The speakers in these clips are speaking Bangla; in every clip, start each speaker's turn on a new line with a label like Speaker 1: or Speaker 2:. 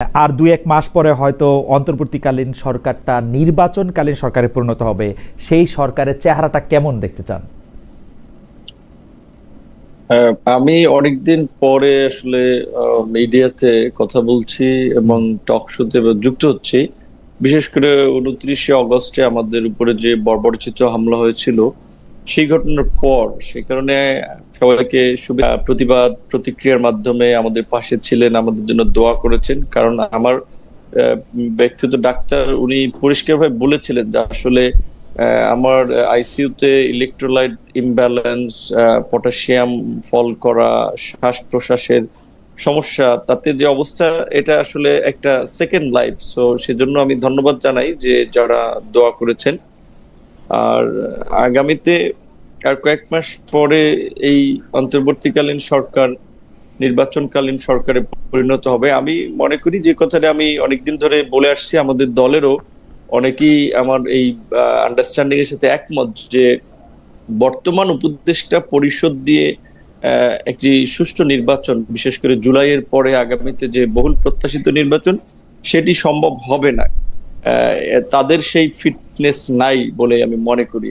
Speaker 1: আর দুই এক মাস পরে হয়তো অন্তর্বর্তীকালীন সরকারটা নির্বাচনকালীন সরকারে পরিণত হবে সেই সরকারের চেহারাটা কেমন দেখতে চান?
Speaker 2: আহ, আমি অনেকদিন পরে আসলে মিডিয়াতে কথা বলছি এবং টক শোতে যুক্ত হচ্ছি। বিশেষ করে উনত্রিশে অগস্টে আমাদের উপরে যে বর্বরচিত হামলা হয়েছিল সেই ঘটনার পর সেই কারণে সবাইকে শুভে- আহ, প্রতিবাদ প্রতিক্রিয়ার মাধ্যমে আমাদের পাশে ছিলেন আমাদের জন্য দোয়া করেছেন। কারণ আমার ব্যক্তিগত ডাক্তার উনি পরিষ্কারভাবে বলেছিলেন যে আসলে আমার আইসিইউতে ইলেকট্রোলাইট ইমব্যালেন্স পটাশিয়াম ফল করা শ্বাস প্রশ্বাসের সমস্যা তাতে যে অবস্থা এটা আসলে একটা সেকেন্ড লাইফ সো সেজন্য আমি ধন্যবাদ জানাই যে যারা দোয়া করেছেন। আর আগামীতে আর কয়েক মাস পরে এই অন্তর্বর্তীকালীন সরকার, নির্বাচনকালীন সরকারে পরিণত হবে। আমি মনে করি যে কথাটা আমি অনেকদিন ধরে বলে আসছি, আমাদের দলেরও অনেকেই আমার এই আন্ডারস্ট্যান্ডিং এর সাথে একমত যে বর্তমান উপদেষ্টা পরিষদ দিয়ে একটি সুষ্ঠু নির্বাচন, বিশেষ করে জুলাইয়ের পরে আগামীতে যে বহুল প্রত্যাশিত নির্বাচন, সেটি সম্ভব হবে না। তাদের সেই ফিটনেস নাই বলে আমি মনে করি।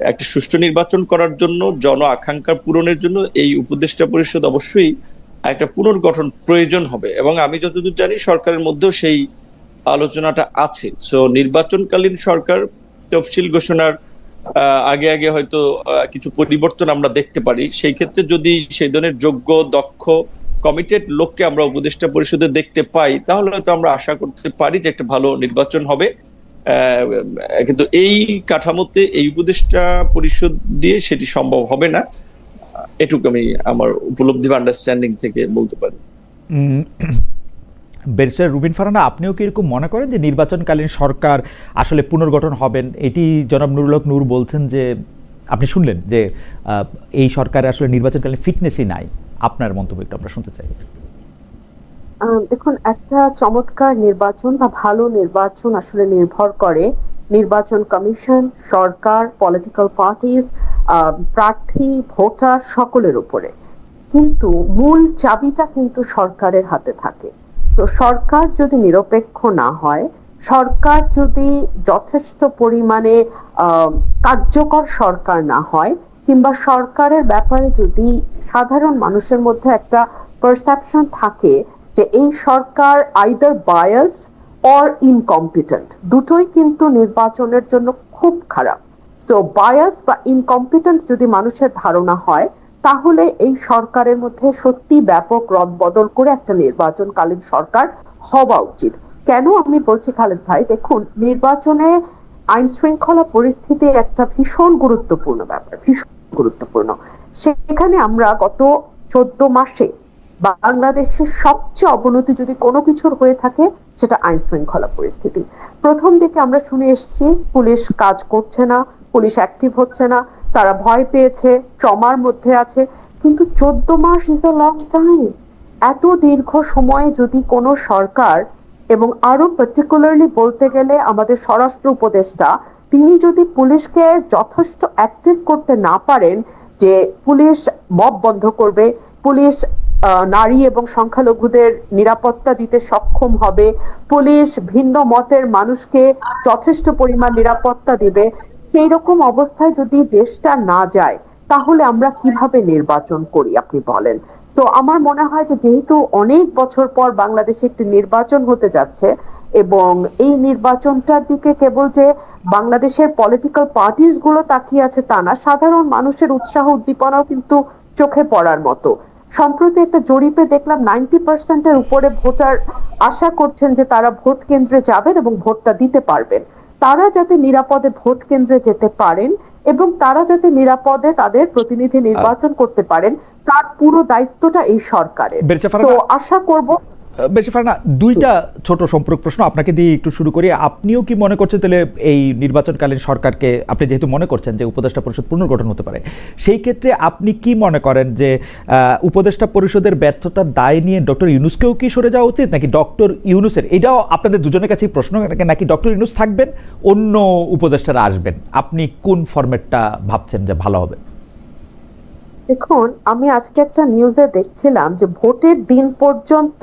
Speaker 2: একটা সুষ্ঠু নির্বাচন করার জন্য, জন আকাঙ্ক্ষা পূরণের জন্য এই উপদেষ্টা পরিষদ অবশ্যই একটা পুনর্গঠন প্রয়োজন হবে। এবং আমি যতদূর জানি, সরকারের মধ্যেও সেই আলোচনাটা আছে। সো নির্বাচনকালীন সরকার তফসিল ঘোষণার আগে আগে হয়তো কিছু পরিবর্তন আমরা দেখতে পারি। সেই ক্ষেত্রে যদি সেই ধরনের যোগ্য, দক্ষ কমিটেড লোককে আমরা উপদেষ্টা পরিষদে দেখতে পাই, তাহলে হয়তো আমরা আশা করতে পারি যে একটা ভালো নির্বাচন হবে। কিন্তু এই কাঠামোতে এই উপদেষ্টা পরিষদ দিয়ে সেটি সম্ভব হবে না। এটুকু আমি আমার উপলব্ধি বা আন্ডারস্ট্যান্ডিং থেকে বলতে পারি।
Speaker 1: ব্যারিস্টার রুবিন ফারানা, আপনিও কি এরকম মনে করেন যে নির্বাচনকালীন সরকার আসলে পুনর্গঠন হবেন? এটি জনাব নুরুল হক নূর বলছেন যে, আপনি শুনলেন যে এই সরকারে আসলে নির্বাচনকালীন ফিটনেসই নাই। আপনার মন্তব্য একটু আমরা শুনতে চাই।
Speaker 3: দেখুন, একটা চমৎকার নির্বাচন বা ভালো নির্বাচন আসলে নির্ভর করে নির্বাচন কমিশন, সরকার পলিটিক্যাল পার্টিস প্রার্থী, ভোটার সকলের উপরে। কিন্তু মূল চাবিটা কিন্তু সরকারের হাতে থাকে। তো সরকার যদি নিরপেক্ষ না হয়, সরকার যদি যথেষ্ট পরিমাণে কার্যকর সরকার না হয়, কিংবা সরকারের ব্যাপারে যদি সাধারণ মানুষের মধ্যে একটা পারসেপশন থাকে যে এই সরকার আইদার বায়াসড অর ইনকম্পিটেন্ট দুটোই কিন্তু নির্বাচনের জন্য খুব খারাপ। সো বায়াসড বা ইনকম্পিটেন্ট যদি মানুষের ধারণা হয়, তাহলে এই সরকারের মধ্যে সত্যি ব্যাপক রদ বদল করে একটা নির্বাচনকালীন সরকার হওয়া উচিত। কেন আমি বলছি, খালেদ ভাই? দেখুন, নির্বাচনে আইন শৃঙ্খলা পরিস্থিতি একটা ভীষণ গুরুত্বপূর্ণ ব্যাপার, ভীষণ গুরুত্বপূর্ণ। সেখানে আমরা গত চোদ্দ মাসে বাংলাদেশের সবচেয়ে অবনতি যদি কোনো কিছুর হয়ে থাকে, সেটা আইন শৃঙ্খলা পরিস্থিতি। প্রথম দিকে আমরা শুনে এসেছি, পুলিশ কাজ করছে না, পুলিশ অ্যাক্টিভ হচ্ছে না, তারা ভয় পেয়েছে, ট্রমার মধ্যে আছে। কিন্তু চোদ্দ মাস ইজ আ লং টাইম এত দীর্ঘ সময়ে যদি কোনো সরকার, এবং আরও পার্টিকুলারলি বলতে গেলে আমাদের স্বরাষ্ট্র উপদেষ্টা, তিনি যদি পুলিশকে যথেষ্ট অ্যাক্টিভ করতে না পারেন যে পুলিশ মব বন্ধ করবে, পুলিশ নারী এবং সংখ্যালঘুদের নিরাপত্তা দিতে সক্ষম হবে। পুলিশ ভিন্ন মতের মানুষকে যথেষ্ট পরিমাণ নিরাপত্তা দিবে। সেই রকম অবস্থায় যদি দেশটা না যায়, তাহলে আমরা কীভাবে নির্বাচন করি, আপনি বলেন? তো আমার মনে হয় যে যেহেতু অনেক বছর পর বাংলাদেশে একটি নির্বাচন হতে যাচ্ছে এবং এই নির্বাচনটার দিকে কেবল যে বাংলাদেশের পলিটিক্যাল পার্টিসগুলো তাকিয়ে আছে তা না, সাধারণ মানুষের উৎসাহ উদ্দীপনাও কিন্তু চোখে পড়ার মতো। সম্প্রতি একটা জরিপে দেখলাম নাইনটি পার্সেন্টের উপরে ভোটার আশা করছেন যে তারা ভোট কেন্দ্রে যাবেন এবং ভোটটা দিতে পারবেন। তারা যাতে নিরাপদে ভোট কেন্দ্রে যেতে পারেন এবং তারা যাতে নিরাপদে তাদের প্রতিনিধি নির্বাচন করতে পারেন তার পুরো দায়িত্বটা এই সরকারের। তো আশা করব
Speaker 1: বেশি ফারানা দুইটা ছোট সম্পর্ক প্রশ্ন আপনাকে দিয়ে একটু শুরু করি। আপনিও কি মনে করছেন তাহলে এই নির্বাচনকালীন সরকারকে, আপনি যেহেতু মনে করছেন যে উপদেষ্টা পরিষদ পুনর্গঠন হতে পারে, সেই ক্ষেত্রে আপনি কি মনে করেন যে উপদেষ্টা পরিষদের ব্যর্থতার দায় নিয়ে ডক্টর ইউনুসকেও কি সরে যাওয়া উচিত, নাকি ডক্টর ইউনুসের? এটাও আপনাদের দুজনের কাছেই প্রশ্ন, নাকি ডক্টর ইউনুস থাকবেন, অন্য উপদেষ্টারা আসবেন? আপনি কোন ফরম্যাটটা ভাবছেন যে ভালো হবে?
Speaker 3: দেখুন, আমি আজকে একটা নিউজে দেখছিলাম যে ভোটের দিন পর্যন্ত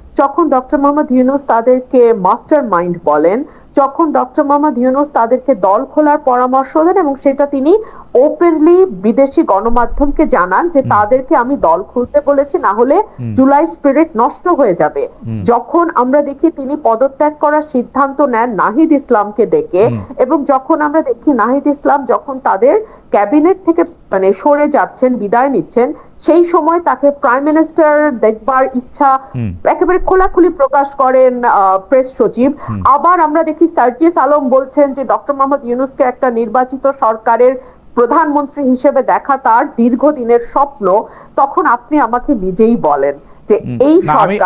Speaker 3: যখন ডক্টর মোহাম্মদ ইউনুস তাদেরকে মাস্টার মাইন্ড বলেন যখন ডক্টর মোহাম্মদ ইউনুস তাদেরকে দল খোলার পরামর্শ দেন এবং সেটা তিনি ওপেনলি বিদেশি গণমাধ্যমকে জানান যে তাদেরকে আমি দল খুলতে বলেছি না হলে জুলাই স্পিরিট নষ্ট হয়ে যাবে। যখন আমরা দেখি তিনি পদত্যাগ করার সিদ্ধান্ত নেন নাহিদ ইসলামকে ডেকে এবং যখন আমরা দেখি নাহিদ ইসলাম যখন তাদের ক্যাবিনেট থেকে মানে সরে যাচ্ছেন বিদায় নিচ্ছেন সেই সময় তাকে প্রাইম মিনিস্টার দেখবার ইচ্ছা। একেবারে খোলাখুলি প্রকাশ করেন প্রেস সচিব। আবার আমরা দেখি সার্জিস আলম বলছেন যে ডক্টর মোহাম্মদ ইউনুসকে একটা নির্বাচিত সরকারের প্রধানমন্ত্রী হিসেবে দেখা তার দীর্ঘদিনের স্বপ্ন তখন আপনি আমাকে নিজেই বলেন। যে এই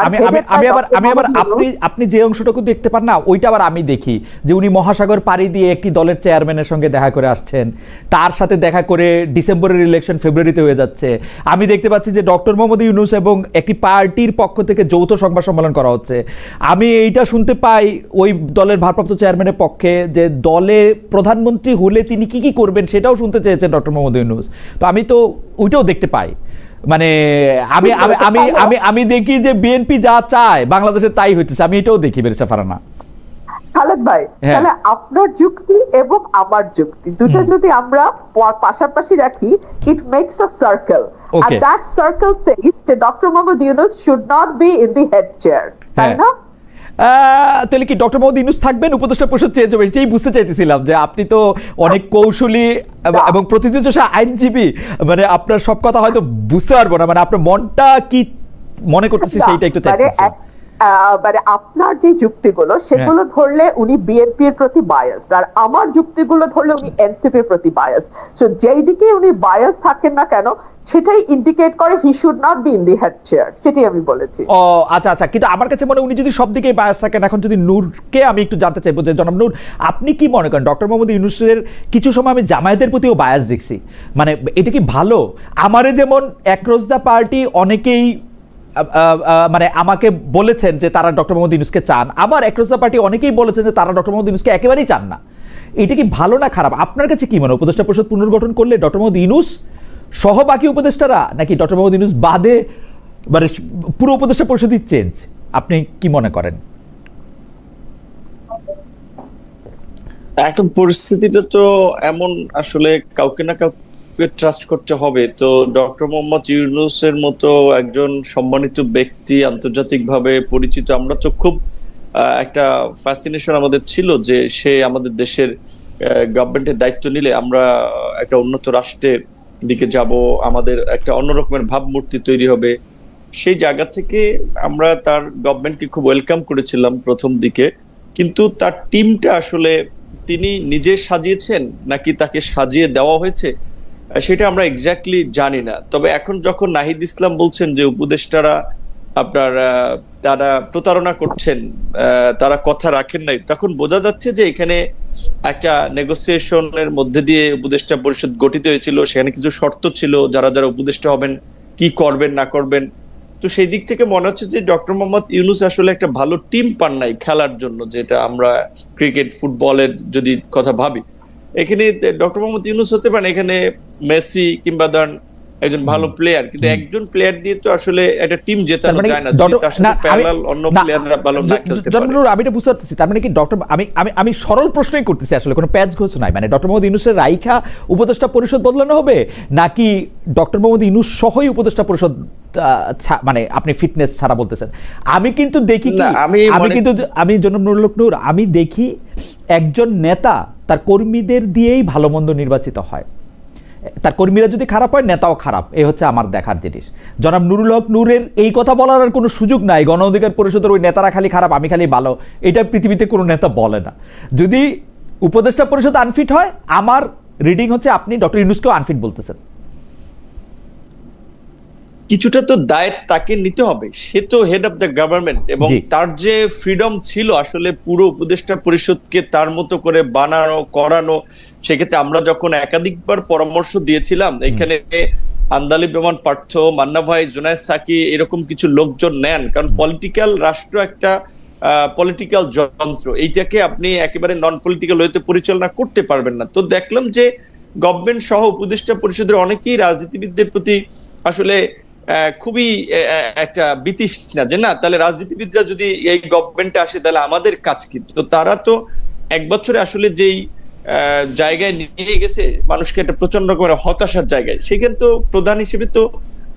Speaker 1: আমি আবার আমি আবার আপনি আপনি যে অংশটুকু দেখতে পান না ওইটা আবার আমি দেখি যে উনি মহাসাগর পাড়ি দিয়ে একটি দলের চেয়ারম্যানের সঙ্গে দেখা করে আসছেন। তার সাথে দেখা করে ডিসেম্বরের ইলেকশন ফেব্রুয়ারিতে হয়ে যাচ্ছে। আমি দেখতে পাচ্ছি যে ডক্টর মোহাম্মদ ইউনুস এবং একটি পার্টির পক্ষ থেকে যৌথ সংবাদ সম্মেলন করা হচ্ছে। আমি এইটা শুনতে পাই ওই দলের ভারপ্রাপ্ত চেয়ারম্যানের পক্ষে যে দলে প্রধানমন্ত্রী হলে তিনি কি কি করবেন সেটাও শুনতে চেয়েছেন ডক্টর মোহাম্মদ ইউনুস। তো আমি তো ওইটাও দেখতে পাই। মানে আমি আমি আমি আমি দেখি যে বিএনপি যা চায় বাংলাদেশে তাই হইতেছে আমি এটাও দেখি বেরেসা ফারানা
Speaker 3: খালেদ ভাই
Speaker 1: হ্যাঁ।
Speaker 3: তাহলে আপনার যুক্তি এবং আমার যুক্তি দুটো যদি আমরা পাশাপাশি রাখি ইট মেক্স আ সার্কেল আর. দ্যাট সার্কেল সেজ যে doctor Muhammad Yunus should not be in the head chair তাই
Speaker 1: হ্যাঁ।
Speaker 3: না
Speaker 1: তাহলে কি ডক্টর মোহাম্মদ ইউনুস থাকবেন? উপদেষ্টা পরিষদ চেঞ্জ হবে এটাই বুঝতে চাইতেছিলাম যে আপনি তো অনেক কৌশলী এবং- প্রতিদিন আইনজীবী মানে আপনার সব কথা হয়তো বুঝতে পারব না মানে আপনার মনটা কি মনে করতেছি সেইটা একটু
Speaker 3: চাই
Speaker 1: চাইতেছি।
Speaker 3: মানে আপনার যে যুক্তিগুলো সেগুলো
Speaker 1: হ্যাঁ।
Speaker 3: ধরলে উনি বিএনপির প্রতি বায়াসড আর আমার যুক্তিগুলো ধরলে উনি এনসিপির প্রতি বায়াসড সো যেই দিকে উনি বায়াস থাকেন না কেন সেটাই ইন্ডিকেট করে he should not be in the head chair সেটাই আমি বলেছি।
Speaker 1: ও আচ্ছা আচ্ছা কিন্তু আমার কাছে মনে হয় উনি যদি সব দিকে বায়াস থাকেন এখন যদি নূরকে আমি একটু জানতে চাইব যে জনাব নূর আপনি কি মনে করেন? ডক্টর মোহাম্মদ ইউনুসের কিছু সময় আমি জামায়াতের প্রতিও বায়াস দেখছি। মানে এটা কি ভালো? আমারে যেমন একরোজ দ্য পার্টি অনেকেই মানে আমাকে বলেছেন যে তারা ডক্টর মোহাম্মদ ইউনুসকে চান। আবার একরোজ পার্টি অনেকেই বলেছেন যে তারা ডক্টর মোহাম্মদ ইউনুসকে একেবারেই চান না। এটা কি ভালো না খারাপ? আপনার কাছে কি মনে উপদেষ্টা পরিষদ পুনর্গঠন করলে ডক্টর মোহাম্মদ ইউনুস সহ বাকি উপদেষ্টারা নাকি ডক্টর মোহাম্মদ ইউনুস বাদে মানে পুরো উপদেষ্টা পরিষদই চেঞ্জ? আপনি কি মনে করেন?
Speaker 2: এখন পরিস্থিতিটা তো এমন আসলে কাউকে না কাউকে ট্রাস্ট করতে হবে। তো ডক্টর মোহাম্মদ ইউনুসের মতো একজন সম্মানিত ব্যক্তি আন্তর্জাতিকভাবে পরিচিত, আমরা তো খুব একটা ফ্যাসিনেশন আমাদের ছিল যে সে আমাদের দেশের গভর্নমেন্টের দায়িত্ব নিলে আমরা একটা উন্নত রাষ্ট্রের দিকে যাব, আমাদের একটা অন্য রকমের ভাবমূর্তি তৈরি হবে। সেই জায়গা থেকে আমরা তার গভর্নমেন্টকে খুব ওয়েলকাম করেছিলাম প্রথম দিকে। কিন্তু তার টিমটা আসলে তিনি নিজে সাজিয়েছেন নাকি তাকে সাজিয়ে দেওয়া হয়েছে? সেটা আমরা এক্স্যাক্টলি জানি না। তবে এখন যখন নাহিদ ইসলাম বলছেন যে উপদেষ্টারা আপনার তারা প্রতারণা করছেন তারা কথা রাখেন নাই, তখন বোঝা যাচ্ছে যে এখানে একটা নেগোসিয়েশনের মধ্যে দিয়ে উপদেষ্টা পরিষদ গঠিত হয়েছিল, সেখানে কিছু শর্ত ছিল, যারা যারা উপদেষ্টা হবেন, কি করবেন, না করবেন। তো সেই দিক থেকে মনে হচ্ছে যে ডক্টর মোহাম্মদ ইউনুস আসলে একটা ভালো টিম পান নাই খেলার জন্য, যেটা আমরা ক্রিকেট ফুটবলের যদি কথা ভাবি। এখানে ডক্টর মোহাম্মদ ইউনুস হতে পারেন, এখানে মেসি কিংবা ধরেন একজন ভালো প্লেয়ার কিন্তু একজন প্লেয়ার দিয়ে তো আসলে একটা টিম জেতানো
Speaker 1: মানে
Speaker 2: যায় না।
Speaker 1: ডক্টর-
Speaker 2: যদি তার সাথে প্যারালাল অন্য প্লেয়াররা ভালো না খেলতে পারে।
Speaker 1: নুর, আমি এটা বুঝতে পারতেছি। তার মানে কি ডক্টর আমি আমি আমি সরল প্রশ্নই করতেছি আসলে কোনো প্যাচ ঘোষ নাই। মানে ডক্টর মোহাম্মদ ইউনুসের রাইখা উপদেষ্টা পরিষদ বদলানো হবে নাকি ডক্টর মোহাম্মদ ইউনুস সহই উপদেষ্টা পরিষদ মানে আপনি ফিটনেস ছাড়া বলতেছেন? আমি কিন্তু দেখি কি
Speaker 2: আমি
Speaker 1: কিন্তু আমি জনাব নুরুল নূর আমি দেখি একজন নেতা তার কর্মীদের দিয়েই ভালো মন্দ নির্বাচিত হয়। তার কর্মীরা যদি খারাপ হয়, নেতাও খারাপ। এই হচ্ছে আমার দেখার জিনিস। জনাব নুরুল হক নূরের এই কথা বলার আর কোনো সুযোগ নাই। গণ অধিকার পরিষদের ওই নেতারা খালি খারাপ, আমি খালি ভালো। এটা পৃথিবীতে কোনো নেতা বলে না। যদি উপদেষ্টা পরিষদ আনফিট হয়, আমার রিডিং হচ্ছে আপনি ডক্টর ইউনুসকেও আনফিট বলতেছেন।
Speaker 2: কিছুটা তো দায়িত্ব তাকে নিতে হবে। সে তো হেড অফ দ্য গভর্নমেন্ট এবং তার যে ফ্রিডম ছিল আসলে পুরো উপদেষ্টা পরিষদকে তার মতো করে বানানো করানো সেক্ষেত্রে আমরা যখন একাধিকবার পরামর্শ দিয়েছিলাম এখানে আন্দালিব রহমান পার্থ মান্না ভাই জুনায়দ সাকি এরকম কিছু লোকজন নেন। কারণ পলিটিক্যাল রাষ্ট্র একটা পলিটিক্যাল যন্ত্র। এইটাকে আপনি একেবারে নন পলিটিক্যাল ওয়েতে পরিচালনা করতে পারবেন না। তো দেখলাম যে গভর্নমেন্ট সহ উপদেষ্টা পরিষদের অনেকেই রাজনীতিবিদদের প্রতি আসলে খুবই একটা বিতৃষ্ণা যে না তাহলে রাজনীতিবিদরা যদি এই গভর্নমেন্টে আসে তাহলে আমাদের কাজ কি? তো তারা তো এক বছরে আসলে যেই জায়গায় নিয়ে গেছে মানুষকে একটা প্রচণ্ড রকমের হতাশার জায়গায় সেখানে তো প্রধান হিসেবে তো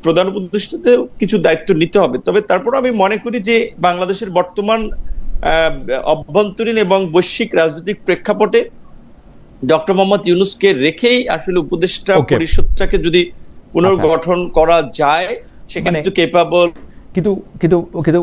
Speaker 2: প্রধান উপদেষ্টাতে কিছু দায়িত্ব নিতে হবে। তবে তারপর আমি মনে করি যে বাংলাদেশের বর্তমান অভ্যন্তরীণ এবং বৈশ্বিক রাজনৈতিক প্রেক্ষাপটে ডক্টর মোহাম্মদ ইউনুসকে রেখেই আসলে উপদেষ্টা পরিষদটাকে যদি পুনর্গঠন করা যায় সেখানে কিন্তু কেপাবল
Speaker 1: কিন্তু কিন্তু কিন্তু